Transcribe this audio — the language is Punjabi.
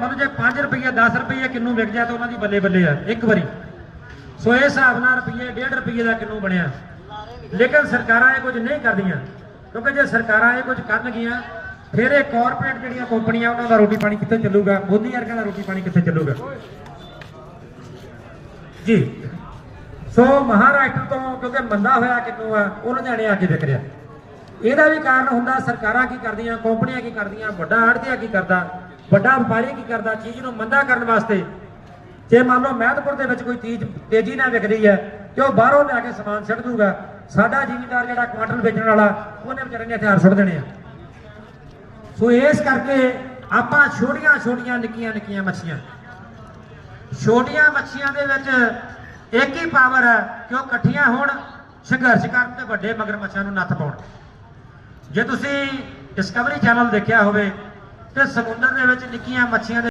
ਮਤਲਬ ਜੇ 5 ਰੁਪਏ 10 ਰੁਪਏ ਕਿੰਨੂ ਵਿਕ ਜਾ ਤਾਂ ਉਹਨਾਂ ਦੀ ਬੱਲੇ ਬੱਲੇ ਆ, ਇੱਕ ਵਾਰੀ। ਸੋ ਇਹ ਹਿਸਾਬ ਨਾਲ ਰੁਪਏ 1.5 ਰੁਪਏ ਦਾ ਕਿੰਨੂ ਬਣਿਆ। ਲੇਕਿਨ ਸਰਕਾਰਾਂ ਇਹ ਕੁਝ ਨਹੀਂ ਕਰਦੀਆਂ, ਕਿਉਂਕਿ ਜੇ ਸਰਕਾਰਾਂ ਇਹ ਕੁਝ ਕਰਨਗੀਆਂ, ਫਿਰ ਇਹ ਕਾਰਪੋਰੇਟ ਜਿਹੜੀਆਂ ਕੰਪਨੀਆਂ ਉਹਨਾਂ ਦਾ ਰੋਟੀ ਪਾਣੀ ਕਿੱਥੇ ਚੱਲੂਗਾ? ਮੋਦੀ ਵਰਗਾ ਦਾ ਰੋਟੀ ਪਾਣੀ ਕਿੱਥੇ ਚੱਲੂਗਾ? ਜੀ। ਸੋ ਮਹਾਰਾਸ਼ਟਰ ਤੋਂ ਕਿਉਂਕਿ ਮੰਦਾ ਹੋਇਆ ਕਿੰਨੂ ਆ, ਉਹ ਲੁਧਿਆਣੇ ਆ ਕੇ ਵਿਕ ਰਿਹਾ। ਇਹਦਾ ਵੀ ਕਾਰਨ ਹੁੰਦਾ, ਸਰਕਾਰਾਂ ਕੀ ਕਰਦੀਆਂ ਕੰਪਨੀਆਂ ਕੀ ਕਰਦੀਆਂ, ਵੱਡਾ ਆੜਤੀਆ ਕੀ ਕਰਦਾ ਵੱਡਾ ਵਪਾਰੀ ਕੀ ਕਰਦਾ? ਚੀਜ਼ ਨੂੰ ਮੰਦਾ ਕਰਨ ਵਾਸਤੇ। ਜੇ ਮੰਨ ਲਓ ਮਹਿਦਪੁਰ ਦੇ ਵਿੱਚ ਕੋਈ ਚੀਜ਼ ਤੇਜ਼ੀ ਨਾਲ ਵਿਕਦੀ ਹੈ, ਤੇ ਉਹ ਬਾਹਰੋਂ ਲਿਆ ਕੇ ਸਮਾਨ ਛੱਡ ਦੂਗਾ। ਸਾਡਾ ਜ਼ਿਮੀਂਦਾਰ ਜਿਹੜਾ ਕੁਆਂਟਲ ਵੇਚਣ ਵਾਲਾ, ਉਹਨੇ ਵਿਚਾਰੇ ਨੇ ਹਥਿਆਰ ਸੁੱਟ ਦੇਣੇ ਆ। ਸੋ ਇਸ ਕਰਕੇ ਆਪਾਂ ਛੋਟੀਆਂ ਛੋਟੀਆਂ ਨਿੱਕੀਆਂ ਨਿੱਕੀਆਂ ਮੱਛੀਆਂ। ਛੋਟੀਆਂ ਮੱਛੀਆਂ ਦੇ ਵਿੱਚ ਇੱਕ ਹੀ ਪਾਵਰ ਹੈ ਕਿ ਉਹ ਇਕੱਠੀਆਂ ਹੋਣ, ਸੰਘਰਸ਼ ਕਰਨ ਤੇ ਵੱਡੇ ਮਗਰਮੱਛਾਂ ਨੂੰ ਨੱਥ ਪਾਉਣ। ਜੇ ਤੁਸੀਂ ਡਿਸਕਵਰੀ ਚੈਨਲ ਦੇਖਿਆ ਹੋਵੇ ਤੇ ਸਮੁੰਦਰ ਦੇ ਵਿੱਚ ਨਿੱਕੀਆਂ ਮੱਛੀਆਂ ਦੇ